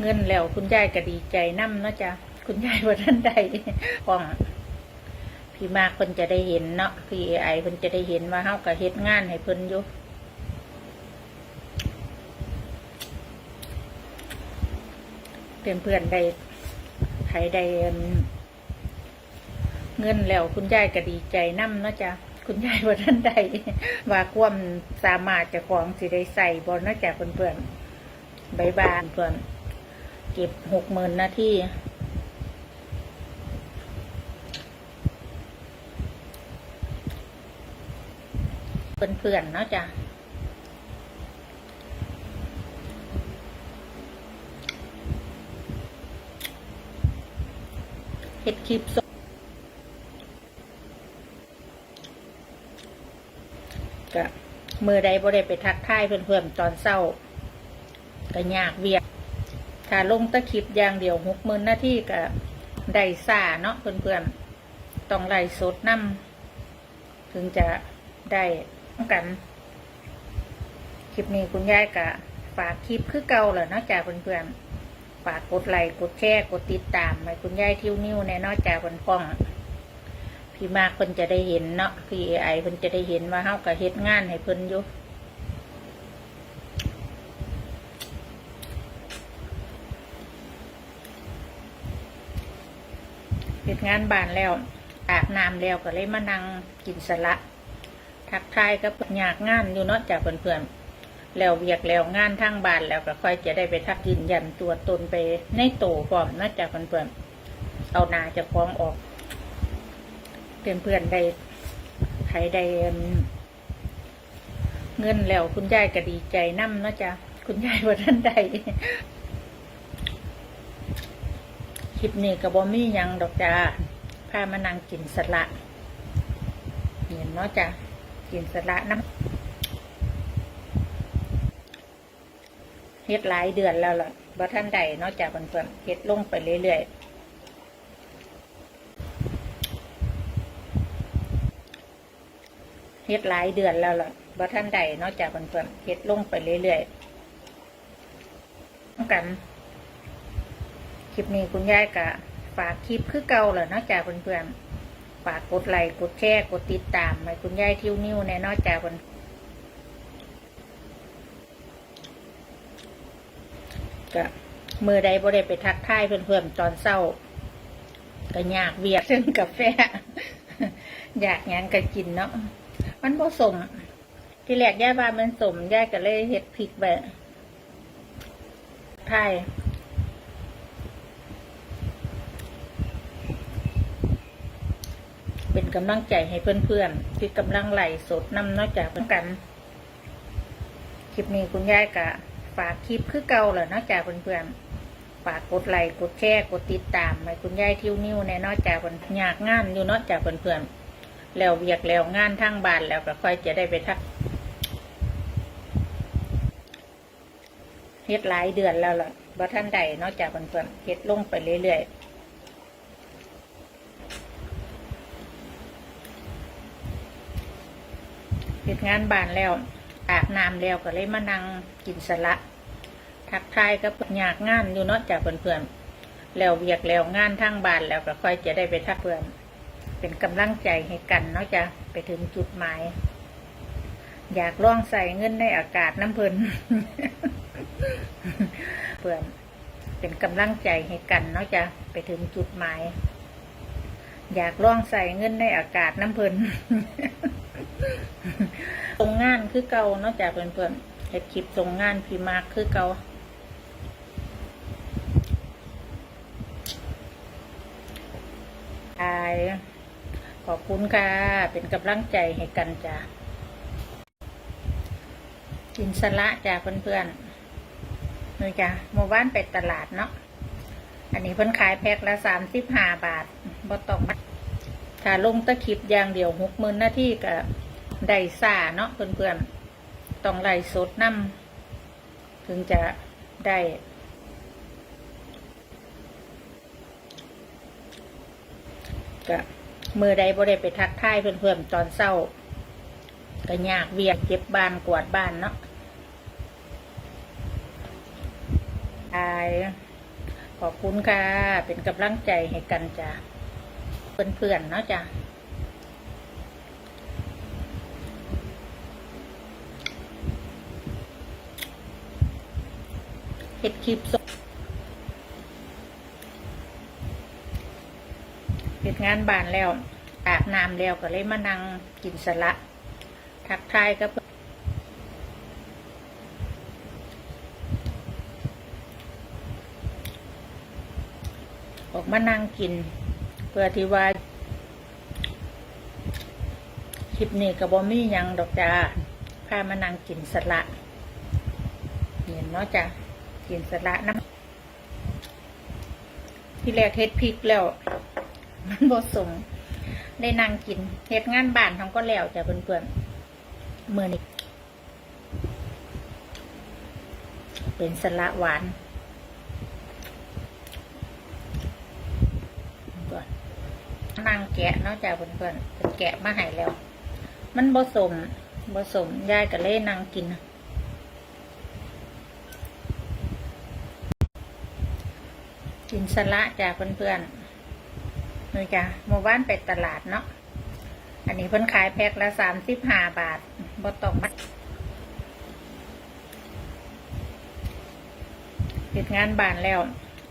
เงินแล้วคุณยายก็ดีใจนํเนาะจ้ะคุณยายว่าท่านใดป้องพี่มากเพิ่นจะได้เห็นเนาะพี่ไอเพิ่นจะได้เห็นว่าเฮาก็เฮ็ดงานให้เพิ่นอยู่เพื่อนเพื่อนๆได้ใครได้เงินแล้วคุณยายก็ดีใจนํเนาะจ้ะคุณยายว่าท่านใดว่าความสามารถจะของสิได้ใส่บ่เนาะจ้ะเพื่อนเพื่อนบายบานเพื่อน เก็บหกหมื่นนาทีเพื่อนๆเนาะจ้ะเฮ็ดคลิปสดก็มือใดบ่ได้ไปทักทายเพื่อนๆตอนเศร้าก็ยากเวียก ถ้าลงตะคลิปอย่างเดียวหกหมื่นนาทีก็ได้ซ่าเนาะเพื่อนๆต้องไล่สดนำถึงจะได้กัน คลิปนี้คุณยายกะฝากคลิปคือเก่าแหละเนอกจากเพื่อนๆฝากกดไลค์กดแชร์กดติดตามให้คุณยายทิวนิ้วในนอกจากคนป้อง พี่มากเพิ่นจะได้เห็นเนาะพี่ไอเพิ่นจะได้เห็นว่าเฮาก็เฮ็ดงานให้เพิ่นอยู่เฮ็ด งานบ้านแล้วอาบน้ำแล้วก็เลยมานั่งกินสละ ทักทายก็อยากงานอยู่เนาะจากเพื่อนๆแล้วเวียกแล้วงานทางบ้านแล้วก็ค่อยจะได้ไปทักยืนยันตัวตนไปในโตพร้อมนาะจากเพื่อนๆเอานาจะคล้องออกเพื่อนๆได้ใครได้เอิ่มเงินแล้วคุณยายก็ดีใจนํเนาะจ้ะคุณยายว่าท่านใด คลิปนี้ก็บ่มีหยังดอกจ้าพามานั่งกินสละเห็นเนาะจ้ะกินสละน้ำเฮ็ดหลายเดือนแล้วล่ะบ่ท่านใดเนาะจ้ะเพื่อนๆเฮ็ดลงไปเรื่อยๆเฮ็ดหลายเดือนแล้วล่ะบ่ท่านใดเนาะจ้ะเพื่อนๆเฮ็ดลงไปเรื่อยๆกัน คลิปนี้คุณยายกะฝากคลิปคือเก่าแหละเนอกจากเพื่อนๆฝากกดไลค์กดแชร์กดติดตามให้คุณยายทิวนิ้วในนอกจากเพื่อนก็มือใดบ่ได้ไปทักทายเพื่อนๆตอนเศร้าก็อยากเวียกซึ่งกาแฟ อยากยังก็กินเนาะมันผสมที่แรกย่าว่ามันสมย่าก็เลยเฮ็ดพริกแบบไทย เป็นกำลังใจให้เพื่อนๆที่กำลังไหลสดนำนอกจากเพื่อนกัน คลิปนี้คุณยายกะฝากคลิปคือเก่าแหละนอกจากเพื่อนๆฝากกดไลค์กดแชร์กดติดตามให้คุณยายทิวนิ้วในนอกจากเพื่อนอยากงานอยู่นอกจากเพื่อนๆแล้วเวียกแล้วงานทางบ้านแล้วก็ค่อยจะได้ไปทักเฮ็ดหลายเดือนแล้วล่ะบ่ท่านใดนอกจากเพื่อนๆเฮ็ดลงไปเรื่อยๆ เฮ็ดงานบ้านแล้วอาบน้ำแล้วก็เลยมานั่งกินสละ ทักทายก็อยากงานอยู่เนาะจากเพื่อนๆแล้วเวียกแล้วงานทางบ้านแล้วก็ค่อยจะได้ไปทักเพื่อน เป็นกำลังใจให้กันเนาะจะไปถึงจุดหมาย อยากล่องใส่เงินในอากาศน้ำเพลินเพื่อนเป็นกำลังใจให้กันเนาะจะไปถึงจุดหมาย อยากล่องใส่เงินในอากาศน้ำเพลิน ตรงงานคือเก่านอกจากเพื่อนๆเฮ็ดคลิปตรงงานพี่มากคือเก่าอายขอบคุณค่ะ เป็นกำลังใจให้กันจ้ะกินสละจ้ะเพื่อนๆนี่จ้ะเมื่อวานไปตลาดเนาะ อันนี้เพิ่นขายแพ็คละสามสิบห้าบาทบ่ต้องมาถ้าลงตะคลิปอย่างเดียวหกหมื่นนาที่ก็ ได้ซ่าเนาะเพื่อนๆต้องไล่สดน้ำถึงจะได้ก็มือใดบ่ได้ไปทักทายเพื่อนๆตอนเศร้าก็ยากเวียกเก็บบ้านกวาดบ้านเนาะอายขอบคุณค่ะ เป็นกำลังใจให้กันจ้ะเพื่อนๆเนาะจ้ะ เฮ็ดคลิปสดเฮ็ดงานบ้านแล้วอาบน้ำแล้วก็เลยมานั่งกินสละ ทักทายกับเพื่อออกมานั่งกิน เพื่อที่ว่าคลิปนี้กับบอมี่ยังดอกจ้าพามานั่งกินสละเห็นเนาะจ้ะ กินสละน้ำที่แรกเฮ็ดพริกแล้ว มันบสมได้นั่งกินเฮ็ดงานบ้านทำก็แล้วจ้ะเพื่อนๆมือนี้เป็นสละหวานก่อนนั่งแกะเนาะจ้ะเพื่อนๆแกะมาให้แล้ว มันผสมผสมยายกับเล่นั่งกิน กินสละจ้ะเพื่อนๆนี่จ้ะเมื่อวานไปตลาดเนาะอันนี้เพิ่นขายแพ็คละสามสิบห้าบาทบต้องมัดปิดงานบ้านแล้ว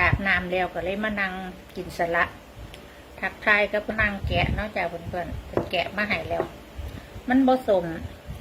อาบน้ำแล้วก็เลยมานั่งกินสละทักทายกับนั่งแกะเนาะจ้ะเพื่อนๆเป็นแกะมาให้แล้ว มันผสม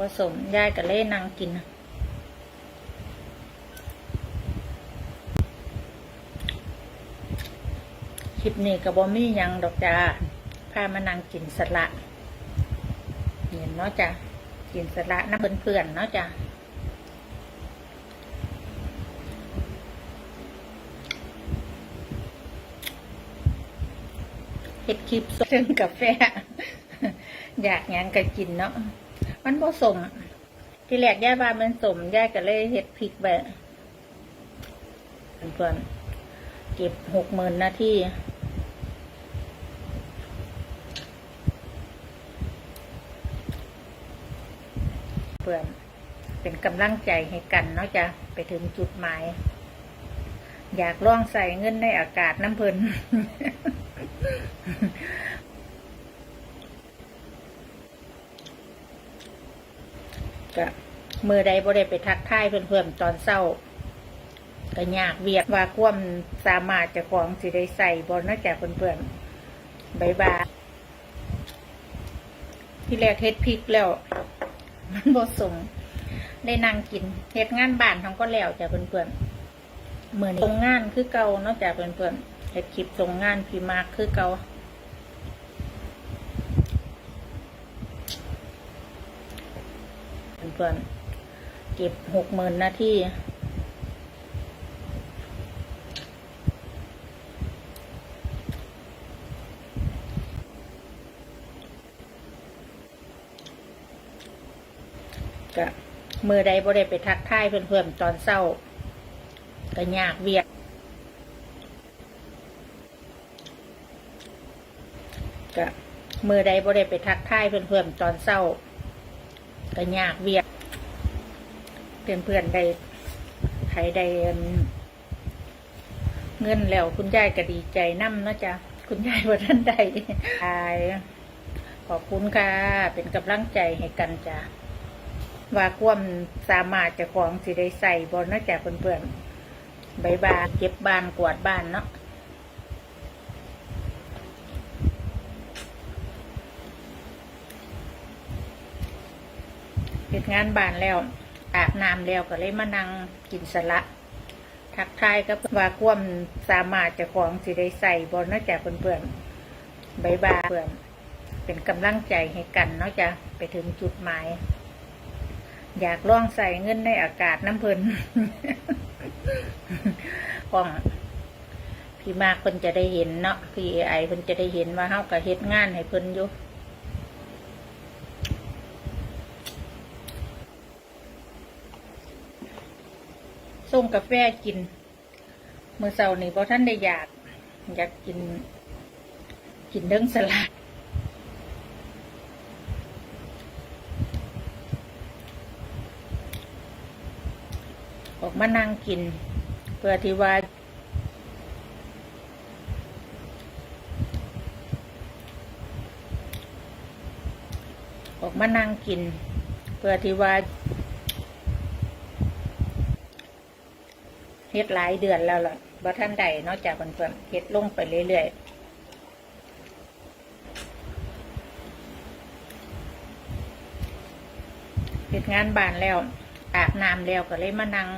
ผสมยายกับเล่นั่งกิน คลิปนี้กับบอมี่ยังดอกจ้าพามานั่งกินสละเห็นเนาะจ้ะกินสละน้ำเพื่อนๆเนาะจ้ะเห็ดคลิปเรื่องกาแฟ อยากยังก็กินเนาะมันผสมที่แรกย่าว่ามันสมย่าก็เลยเห็ดพริกแบบเพื่อนเก็บหกหมื่นนาที เพื่อนเป็นกำลังใจให้กันเนาะจ้ะไปถึงจุดหมาย อยากล่องใส่เงินในอากาศน้ำเพลินก็มือใดบ่ได้ไปทักทายเพื่อนๆตอนเศร้าก็ยากเวียกว่าความสามารถจะของสิได้ใส่บนนอกจากเพื่อนๆบายบายที่แรกเฮ็ดพริกแล้ว มันบ่สมได้นั่งกินเฮ็ดงานบ้านทำก็แล้วจ้ะเพื่อนๆเหมือนตรงงานคือเก่าเนอกจากเพื่อนๆเฮ็ดคลิปตรงงานพี่มากคือเก่าเพื่อนๆเก็บหกหมื่นนาที ก็ มือใดบ่ได้ไปทักทายเพื่อนๆตอนเศร้าก็ยากเวียกก็มือใดบ่ได้ไปทักทายเพื่อนๆตอนเศร้าก็ยากเวียกเพื่อนเพื่อนๆได้ใครได้เงินแล้วคุณยายก็ดีใจน้ำเนะจ๊ะคุณยายว่าท่านใดอายขอบคุณค่ะ เป็นกำลังใจให้กันจ้ะ ว่าความสามารถจะของสิได้ใส่บนนาะจ๊ะเพื่อนๆใบบายเก็บบ้านกวาดบ้านเนาะเฮ็ดงานบ้านแล้วอาบน้ำแล้วก็เลยมานั่งกินสละทักทายกับว่าความสามารถจะของสิได้ใส่บนนอกจากเพื่อนๆบบายเพื่อนเป็นกำลังใจให้กันเนาะจ้ะไปถึงจุดหมาย อยากล่องใส่เงินในอากาศน้ำเพลินของพี่มากเพิ่นจะได้เห็นเนาะพี่ไอเพิ่นจะได้เห็นว่าเฮาก็เฮ็ดงานให้เพิ่นอยู่ส่งกาแฟกินเมื่อเช้านี้พอท่านได้อยาก อยากกิน กินเรื่องสลัด มานั่งกิน เพื่อที่ว่าออกมานั่งกิน เพื่อที่ว่าเฮ็ดหลายเดือนแล้วล่ะบ่ท่านใดนอกจากเพื่อนๆเฮ็ดลงไปเรื่อยๆเฮ็ดงานบานแล้วอาบน้ำแล้วก็เลยมานั่ง